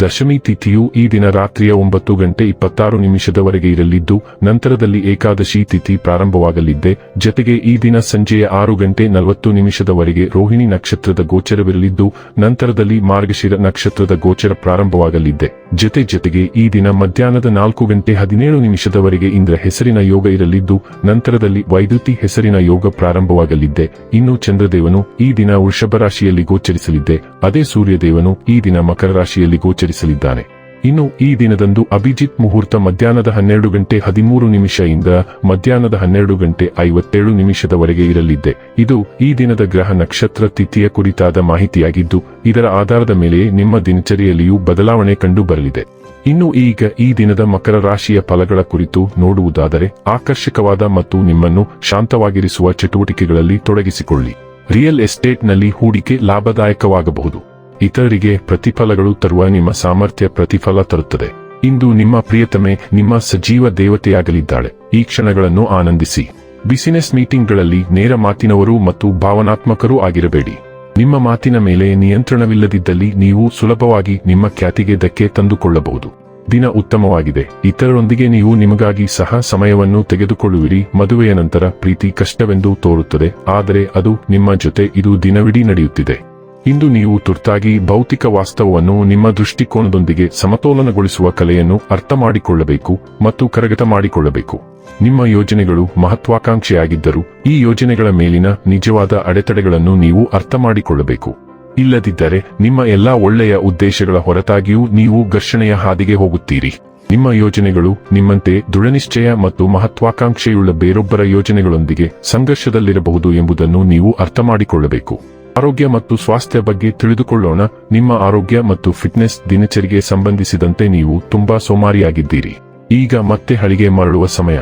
ದಶಮಿ ತಿಥಿಯು ಈ ದಿನ ರಾತ್ರಿಯ ಒಂಬತ್ತು ಗಂಟೆ ಇಪ್ಪತ್ತಾರು ನಿಮಿಷದವರೆಗೆ ಇರಲಿದ್ದು, ನಂತರದಲ್ಲಿ ಏಕಾದಶಿ ತಿಥಿ ಪ್ರಾರಂಭವಾಗಲಿದ್ದೆ. ಜತೆಗೆ ಈ ದಿನ ಸಂಜೆಯ ಆರು ಗಂಟೆ ನಲವತ್ತು ನಿಮಿಷದವರೆಗೆ ರೋಹಿಣಿ ನಕ್ಷತ್ರದ ಗೋಚರವಿರಲಿದ್ದು, ನಂತರದಲ್ಲಿ ಮಾರ್ಗಶಿರ ನಕ್ಷತ್ರದ ಗೋಚರ ಪ್ರಾರಂಭವಾಗಲಿದ್ದೆ. ಜತೆ ಜತೆಗೆ ಈ ದಿನ ಮಧ್ಯಾಹ್ನದ ನಾಲ್ಕು ಗಂಟೆ ಹದಿನೇಳು ನಿಮಿಷದವರೆಗೆ ಇಂದ್ರ ಹೆಸರಿನ ಯೋಗ ಇರಲಿದ್ದು, ನಂತರದಲ್ಲಿ ವೈದ್ಯುತಿ ಹೆಸರಿನ ಯೋಗ ಪ್ರಾರಂಭವಾಗಲಿದ್ದೆ. ಇನ್ನು ಚಂದ್ರದೇವನು ಈ ದಿನ ವೃಷಭ ರಾಶಿಯಲ್ಲಿ ಗೋಚರಿಸಲಿದ್ದೆ. ಅದೇ ಸೂರ್ಯದೇವನು ಈ ದಿನ ಮಕರ ರಾಶಿಯಲ್ಲಿ ಗೋಚರಿಸಲಿದ್ದಾನೆ. ಇನ್ನು ಈ ದಿನದಂದು ಅಭಿಜಿತ್ ಮುಹೂರ್ತ ಮಧ್ಯಾಹ್ನದ ಹನ್ನೆರಡು ಗಂಟೆ ಹದಿಮೂರು ನಿಮಿಷ ಇಂದ ಮಧ್ಯಾಹ್ನದ ಹನ್ನೆರಡು ಗಂಟೆ ಐವತ್ತೇಳು ನಿಮಿಷದವರೆಗೆ ಇರಲಿದ್ದೆ. ಇದು ಈ ದಿನದ ಗ್ರಹ ನಕ್ಷತ್ರ ತಿಥಿಯ ಕುರಿತಾದ ಮಾಹಿತಿಯಾಗಿದ್ದು, ಇದರ ಆಧಾರದ ಮೇಲೆ ನಿಮ್ಮ ದಿನಚರಿಯಲ್ಲಿಯೂ ಬದಲಾವಣೆ ಕಂಡು ಬರಲಿದೆ ಇನ್ನು ಈಗ ಈ ದಿನದ ಮಕರ ರಾಶಿಯ ಫಲಗಳ ಕುರಿತು ನೋಡುವುದಾದರೆ, ಆಕರ್ಷಕವಾದ ಮತ್ತು ನಿಮ್ಮನ್ನು ಶಾಂತವಾಗಿರಿಸುವ ಚಟುವಟಿಕೆಗಳಲ್ಲಿ ತೊಡಗಿಸಿಕೊಳ್ಳಿ. ರಿಯಲ್ ಎಸ್ಟೇಟ್ನಲ್ಲಿ ಹೂಡಿಕೆ ಲಾಭದಾಯಕವಾಗಬಹುದು. ಇತರರಿಗೆ ಪ್ರತಿಫಲಗಳು ತರುವ ನಿಮ್ಮ ಸಾಮರ್ಥ್ಯ ಪ್ರತಿಫಲ ತರುತ್ತದೆ. ಇಂದು ನಿಮ್ಮ ಪ್ರಿಯತಮೆ, ನಿಮ್ಮ ಸಜೀವ ದೇವತೆಯಾಗಲಿದ್ದಾಳೆ. ಈ ಕ್ಷಣಗಳನ್ನು ಆನಂದಿಸಿ. ಬಿಸಿನೆಸ್ ಮೀಟಿಂಗ್ಗಳಲ್ಲಿ ನೇರ ಮಾತಿನವರು ಮತ್ತು ಭಾವನಾತ್ಮಕರೂ ಆಗಿರಬೇಡಿ. ನಿಮ್ಮ ಮಾತಿನ ಮೇಲೆ ನಿಯಂತ್ರಣವಿಲ್ಲದಿದ್ದಲ್ಲಿ ನೀವು ಸುಲಭವಾಗಿ ನಿಮ್ಮ ಖ್ಯಾತಿಗೆ ಧಕ್ಕೆ ತಂದುಕೊಳ್ಳಬಹುದು. ದಿನ ಉತ್ತಮವಾಗಿದೆ. ಇತರರೊಂದಿಗೆ ನೀವು ನಿಮಗಾಗಿ ಸಹ ಸಮಯವನ್ನು ತೆಗೆದುಕೊಳ್ಳುವಿರಿ. ಮದುವೆಯ ನಂತರ ಪ್ರೀತಿ ಕಷ್ಟವೆಂದು ತೋರುತ್ತದೆ. ಆದರೆ ಅದು ನಿಮ್ಮ ಜೊತೆ ಇದು ದಿನವಿಡೀ ನಡೆಯುತ್ತಿದೆ. ಇಂದು ನೀವು ತುರ್ತಾಗಿ ಭೌತಿಕ ವಾಸ್ತವವನ್ನು ನಿಮ್ಮ ದೃಷ್ಟಿಕೋನದೊಂದಿಗೆ ಸಮತೋಲನಗೊಳಿಸುವ ಕಲೆಯನ್ನು ಅರ್ಥ ಮಾಡಿಕೊಳ್ಳಬೇಕು ಮತ್ತು ಕರಗತ ಮಾಡಿಕೊಳ್ಳಬೇಕು. ನಿಮ್ಮ ಯೋಜನೆಗಳು ಮಹತ್ವಾಕಾಂಕ್ಷೆಯಾಗಿದ್ದರೂ ಈ ಯೋಜನೆಗಳ ಮೇಲಿನ ನಿಜವಾದ ಅಡೆತಡೆಗಳನ್ನು ನೀವು ಅರ್ಥ ಮಾಡಿಕೊಳ್ಳಬೇಕು. ಇಲ್ಲದಿದ್ದರೆ ನಿಮ್ಮ ಎಲ್ಲಾ ಒಳ್ಳೆಯ ಉದ್ದೇಶಗಳ ಹೊರತಾಗಿಯೂ ನೀವು ಘರ್ಷಣೆಯ ಹಾದಿಗೆ ಹೋಗುತ್ತೀರಿ. ನಿಮ್ಮ ಯೋಜನೆಗಳು ನಿಮ್ಮಂತೆ ದೃಢನಿಶ್ಚಯ ಮತ್ತು ಮಹತ್ವಾಕಾಂಕ್ಷೆಯುಳ್ಳ ಬೇರೊಬ್ಬರ ಯೋಜನೆಗಳೊಂದಿಗೆ ಸಂಘರ್ಷದಲ್ಲಿರಬಹುದು ಎಂಬುದನ್ನು ನೀವು ಅರ್ಥ ಮಾಡಿಕೊಳ್ಳಬೇಕು. ಆರೋಗ್ಯ ಮತ್ತು ಸ್ವಾಸ್ಥ್ಯ ಬಗ್ಗೆ ತಿಳಿದುಕೊಳ್ಳೋಣ. ನಿಮ್ಮ ಆರೋಗ್ಯ ಮತ್ತು ಫಿಟ್ನೆಸ್ ದಿನಚರಿಗೆ ಸಂಬಂಧಿಸಿದಂತೆ ನೀವು ತುಂಬಾ ಸೋಮಾರಿಯಾಗಿದ್ದೀರಿ. ಈಗ ಮತ್ತೆ ಹಳಿಗೆ ಮರಳುವ ಸಮಯ.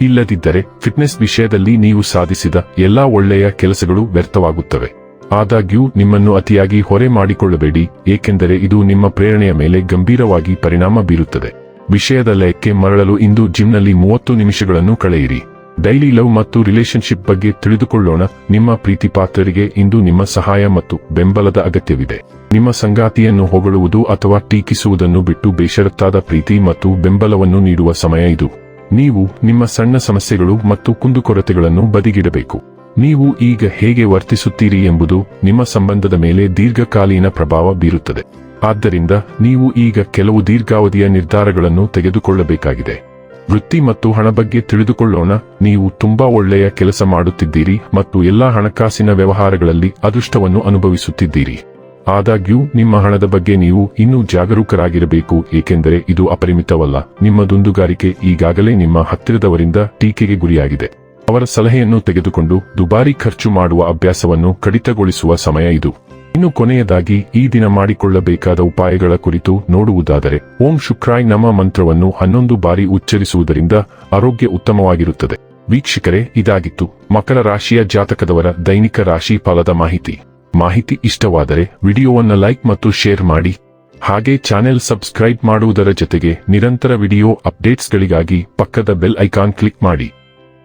ಇಲ್ಲದಿದ್ದರೆ ಫಿಟ್ನೆಸ್ ವಿಷಯದಲ್ಲಿ ನೀವು ಸಾಧಿಸಿದ ಎಲ್ಲಾ ಒಳ್ಳೆಯ ಕೆಲಸಗಳು ವ್ಯರ್ಥವಾಗುತ್ತವೆ. ಆದಾಗ್ಯೂ ನಿಮ್ಮನ್ನು ಅತಿಯಾಗಿ ಹೊರೆ ಮಾಡಿಕೊಳ್ಳಬೇಡಿ, ಏಕೆಂದರೆ ಇದು ನಿಮ್ಮ ಪ್ರೇರಣೆಯ ಮೇಲೆ ಗಂಭೀರವಾಗಿ ಪರಿಣಾಮ ಬೀರುತ್ತದೆ. ವಿಷಯದ ಲಯಕ್ಕೆ ಮರಳಲು ಇಂದು ಜಿಮ್ನಲ್ಲಿ ಮೂವತ್ತು ನಿಮಿಷಗಳನ್ನು ಕಳೆಯಿರಿ. ಡೈಲಿ ಲವ್ ಮತ್ತು ರಿಲೇಶನ್ಶಿಪ್ ಬಗ್ಗೆ ತಿಳಿದುಕೊಳ್ಳೋಣ. ನಿಮ್ಮ ಪ್ರೀತಿ ಪಾತ್ರರಿಗೆ ಇಂದು ನಿಮ್ಮ ಸಹಾಯ ಮತ್ತು ಬೆಂಬಲದ ಅಗತ್ಯವಿದೆ. ನಿಮ್ಮ ಸಂಗಾತಿಯನ್ನು ಹೊಗಳುವುದು ಅಥವಾ ಟೀಕಿಸುವುದನ್ನು ಬಿಟ್ಟು ಬೇಷರತ್ತಾದ ಪ್ರೀತಿ ಮತ್ತು ಬೆಂಬಲವನ್ನು ನೀಡುವ ಸಮಯ ಇದು. ನೀವು ನಿಮ್ಮ ಸಣ್ಣ ಸಮಸ್ಯೆಗಳು ಮತ್ತು ಕುಂದುಕೊರತೆಗಳನ್ನು ಬದಿಗಿಡಬೇಕು. ನೀವು ಈಗ ಹೇಗೆ ವರ್ತಿಸುತ್ತೀರಿ ಎಂಬುದು ನಿಮ್ಮ ಸಂಬಂಧದ ಮೇಲೆ ದೀರ್ಘಕಾಲೀನ ಪ್ರಭಾವ ಬೀರುತ್ತದೆ. ಆದ್ದರಿಂದ ನೀವು ಈಗ ಕೆಲವು ದೀರ್ಘಾವಧಿಯ ನಿರ್ಧಾರಗಳನ್ನು ತೆಗೆದುಕೊಳ್ಳಬೇಕಾಗಿದೆ. ವೃತ್ತಿ ಮತ್ತು ಹಣ ಬಗ್ಗೆ ತಿಳಿದುಕೊಳ್ಳೋಣ. ನೀವು ತುಂಬಾ ಒಳ್ಳೆಯ ಕೆಲಸ ಮಾಡುತ್ತಿದ್ದೀರಿ ಮತ್ತು ಎಲ್ಲಾ ಹಣಕಾಸಿನ ವ್ಯವಹಾರಗಳಲ್ಲಿ ಅದೃಷ್ಟವನ್ನು ಅನುಭವಿಸುತ್ತಿದ್ದೀರಿ. ಆದಾಗ್ಯೂ, ನಿಮ್ಮ ಹಣದ ಬಗ್ಗೆ ನೀವು ಇನ್ನೂ ಜಾಗರೂಕರಾಗಿರಬೇಕು, ಏಕೆಂದರೆ ಇದು ಅಪರಿಮಿತವಲ್ಲ. ನಿಮ್ಮ ದುಂದುಗಾರಿಕೆ ಈಗಾಗಲೇ ನಿಮ್ಮ ಹತ್ತಿರದವರಿಂದ ಟೀಕೆಗೆ ಗುರಿಯಾಗಿದೆ. ಅವರ ಸಲಹೆಯನ್ನು ತೆಗೆದುಕೊಂಡು ದುಬಾರಿ ಖರ್ಚು ಮಾಡುವ ಅಭ್ಯಾಸವನ್ನು ಕಡಿತಗೊಳಿಸುವ ಸಮಯ ಇದು. ಇನ್ನು ಕೊನೆಯದಾಗಿ ಈ ದಿನ ಮಾಡಿಕೊಳ್ಳಬೇಕಾದ ಉಪಾಯಗಳ ಕುರಿತು ನೋಡುವುದಾದರೆ, ಓಂ ಶುಕ್ರಾಯ್ ನಮ ಮಂತ್ರವನ್ನು ಹನ್ನೊಂದು ಬಾರಿ ಉಚ್ಚರಿಸುವುದರಿಂದ ಆರೋಗ್ಯ ಉತ್ತಮವಾಗಿರುತ್ತದೆ. ವೀಕ್ಷಕರೇ, ಇದಾಗಿತ್ತು ಮಕರ ರಾಶಿಯ ಜಾತಕದವರ ದೈನಿಕ ರಾಶಿ ಫಲದ ಮಾಹಿತಿ. ಮಾಹಿತಿ ಇಷ್ಟವಾದರೆ ವಿಡಿಯೋವನ್ನು ಲೈಕ್ ಮತ್ತು ಶೇರ್ ಮಾಡಿ. ಹಾಗೆ ಚಾನೆಲ್ ಸಬ್ಸ್ಕ್ರೈಬ್ ಮಾಡುವುದರ ಜೊತೆಗೆ ನಿರಂತರ ವಿಡಿಯೋ ಅಪ್ಡೇಟ್ಸ್ಗಳಿಗಾಗಿ ಪಕ್ಕದ ಬೆಲ್ ಐಕಾನ್ ಕ್ಲಿಕ್ ಮಾಡಿ.